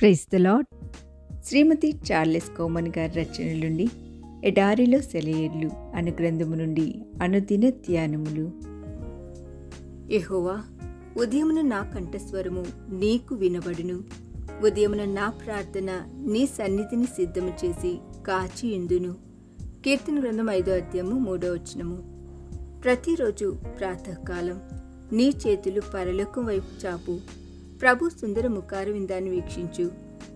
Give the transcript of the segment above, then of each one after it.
Praise the Lord Shrimati Charles Cowman గారి రచన నుండి ఎడారిలో సెలయేర్లు అను గ్రంథము నుండి అనుదిన ధ్యానములు. యెహోవా ఉదయమున నా కంఠస్వరము నీకు వినబడును. ఉదయమున నా ప్రార్థన నీ సన్నిధిని సిద్ధము చేసి కాచి ఇందును కీర్తన గ్రంథం ఐదో అధ్యాయము మూడో వచనము. ప్రతిరోజు ప్రాతకాలం నీ చేతులు పరలోకం వైపు చాపు. ప్రభు సుందర ముఖారవిందాన్ని వీక్షించు.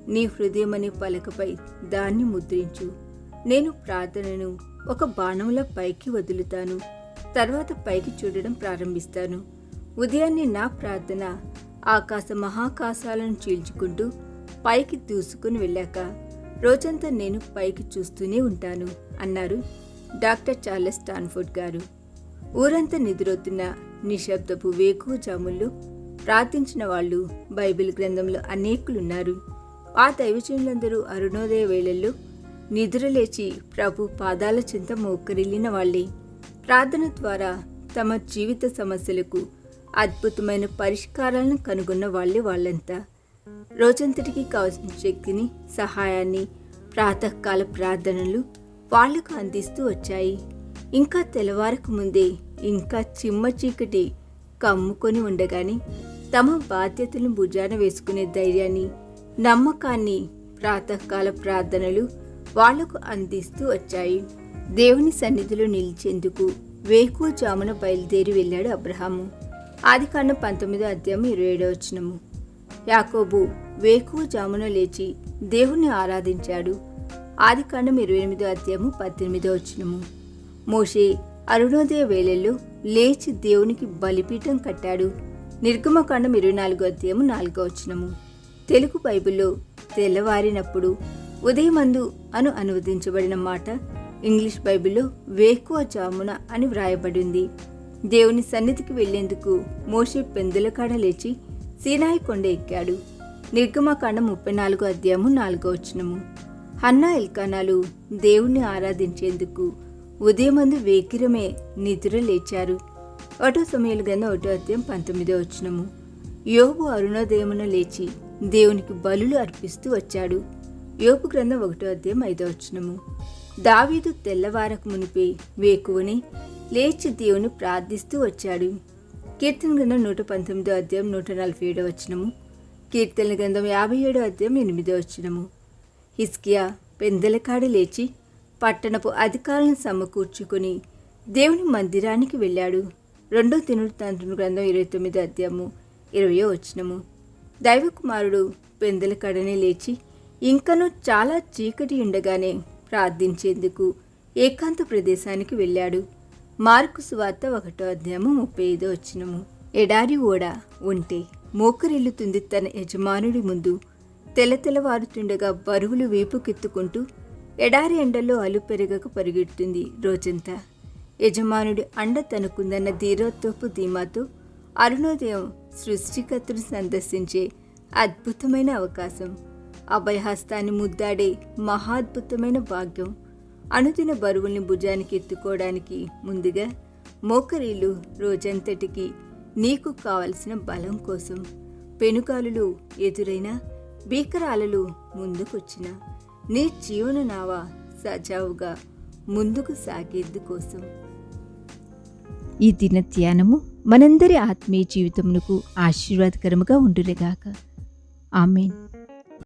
నీ హృదయమనే పలకపై దాన్ని ముద్రించు. నేను ప్రార్థనను ఒక బాణంలా పైకి వదులుతాను. తర్వాత పైకి చూడడం ప్రారంభిస్తాను. ఉదయాన్నే నా ప్రార్థన ఆకాశ మహాకాశాలను చీల్చుకుంటూ పైకి దూసుకుని వెళ్ళాక రోజంతా నేను పైకి చూస్తూనే ఉంటాను అన్నారు డాక్టర్ చార్లెస్ స్టాన్ఫోర్డ్ గారు. ఊరంతా నిద్రొత్తున్న నిశ్శబ్దపు వేకువ జాముల్లో ప్రార్థించిన వాళ్ళు బైబిల్ గ్రంథంలో అనేకులున్నారు. ఆ దైవజనులందరూ అరుణోదయ వేళల్లో నిద్రలేచి ప్రభు పాదాల చింత మోకరిల్లిన వాళ్ళే. ప్రార్థన ద్వారా తమ జీవిత సమస్యలకు అద్భుతమైన పరిష్కారాలను కనుగొన్న వాళ్ళే వాళ్ళంతా. రోజంతటికి కావలసిన శక్తిని సహాయాన్ని ప్రాతకాల ప్రార్థనలు వాళ్ళకు అందిస్తూ వచ్చాయి. ఇంకా తెల్లవారకు ముందే ఇంకా చిమ్మ చీకటి కమ్ముకొని ఉండగానే తమ బాధ్యతలను భుజాన వేసుకునే ధైర్యాన్ని నమ్మకాన్ని ప్రాతకాల ప్రార్థనలు వాళ్ళకు అందిస్తూ వచ్చాయి. దేవుని సన్నిధిలో నిలిచేందుకు వేకువ జామున బయలుదేరి వెళ్ళాడు అబ్రహాము. ఆది కాండం పంతొమ్మిదో అధ్యాయం ఇరవై ఏడవ వచ్చినము యాకోబు వేకువ జామున లేచి దేవుణ్ణి ఆరాధించాడు. ఆది కాండం ఇరవై ఎనిమిదో అధ్యాయము పద్దెనిమిదో వచ్చినము మోషే అరుణోదయ వేళల్లో లేచి దేవునికి బలిపీఠం కట్టాడు. నిర్గమకాండం ఇరవై నాలుగో అధ్యాయము నాలుగో వచనము. తెలుగు బైబిల్లో తెల్లవారినప్పుడు ఉదయమందు అను అనువదించబడిన మాట ఇంగ్లీష్ బైబిల్లో వేకువ జామున అని వ్రాయబడింది దేవుని సన్నిధికి వెళ్ళేందుకు మోషే పెందులకాడ లేచి సీనాయి కొండ ఎక్కాడు. నిర్గమకాండ ముప్పై నాలుగో అధ్యాయము నాలుగో వచనము. హన్నా ఎల్కానాలు దేవుణ్ణి ఆరాధించేందుకు ఉదయమందు వేకిరమే నిద్ర లేచారు. ఒకటో సమయాల గ్రంథం ఒకటో అధ్యాయం పంతొమ్మిదో వచ్చినము యోబు అరుణోదయమున లేచి దేవునికి బలులు అర్పిస్తూ వచ్చాడు. యోపు గ్రంథం ఒకటో అధ్యాయం ఐదో వచ్చినము దావీదు తెల్లవారకు మునిపే వేకువని లేచి దేవుని ప్రార్థిస్తూ వచ్చాడు. కీర్తన గ్రంథం నూట పంతొమ్మిదో అధ్యాయం నూట నలభై ఏడో వచ్చినము కీర్తన గ్రంథం యాభై ఏడో అధ్యాయం ఎనిమిదో వచ్చినము హిస్కియా పెందలకాడ లేచి పట్టణపు అధికారులను సమకూర్చుకొని దేవుని మందిరానికి వెళ్ళాడు. రెండో తినుడు గ్రంథం ఇరవై తొమ్మిది అధ్యాయము ఇరవయో వచనము. దైవకుమారుడు పెందలకాడనే లేచి ఇంకనూ చాలా చీకటి ఉండగానే ప్రార్థించేందుకు ఏకాంత ప్రదేశానికి వెళ్ళాడు. మార్కు సువార్త ఒకటో అధ్యాయము ముప్పై ఐదో వచ్చినము ఎడారి ఓడ ఉంటే మోకరిల్లుతుంది తన యజమానుడి ముందు. తెల్ల తెల్లవారుతుండగా బరువులు వీపుకెత్తుకుంటూ ఎడారి ఎండల్లో అలు పెరగక పరిగెడుతుంది రోజంతా. యజమానుడి అండ తనకుందన్న ధీరోత్వపు ధీమాతో అరుణోదయం సృష్టికర్తను సందర్శించే అద్భుతమైన అవకాశం. అభయహస్తాన్ని ముద్దాడే మహాద్భుతమైన భాగ్యం. అనుదిన బరువుల్ని భుజానికి ఎత్తుకోవడానికి ముందుగా మోకరీలు రోజంతటికి నీకు కావలసిన బలం కోసం. పెనుకాలులు ఎదురైన భీకరాలలు ముందుకొచ్చిన నీ జీవన నావ సజావుగా ముందుకు సాగేందుకోసం. కోసం ఈ దిన ధ్యానము మనందరి ఆత్మీయ జీవితమునకు ఆశీర్వాదకరముగా ఉండులేగాక ఆమెన్.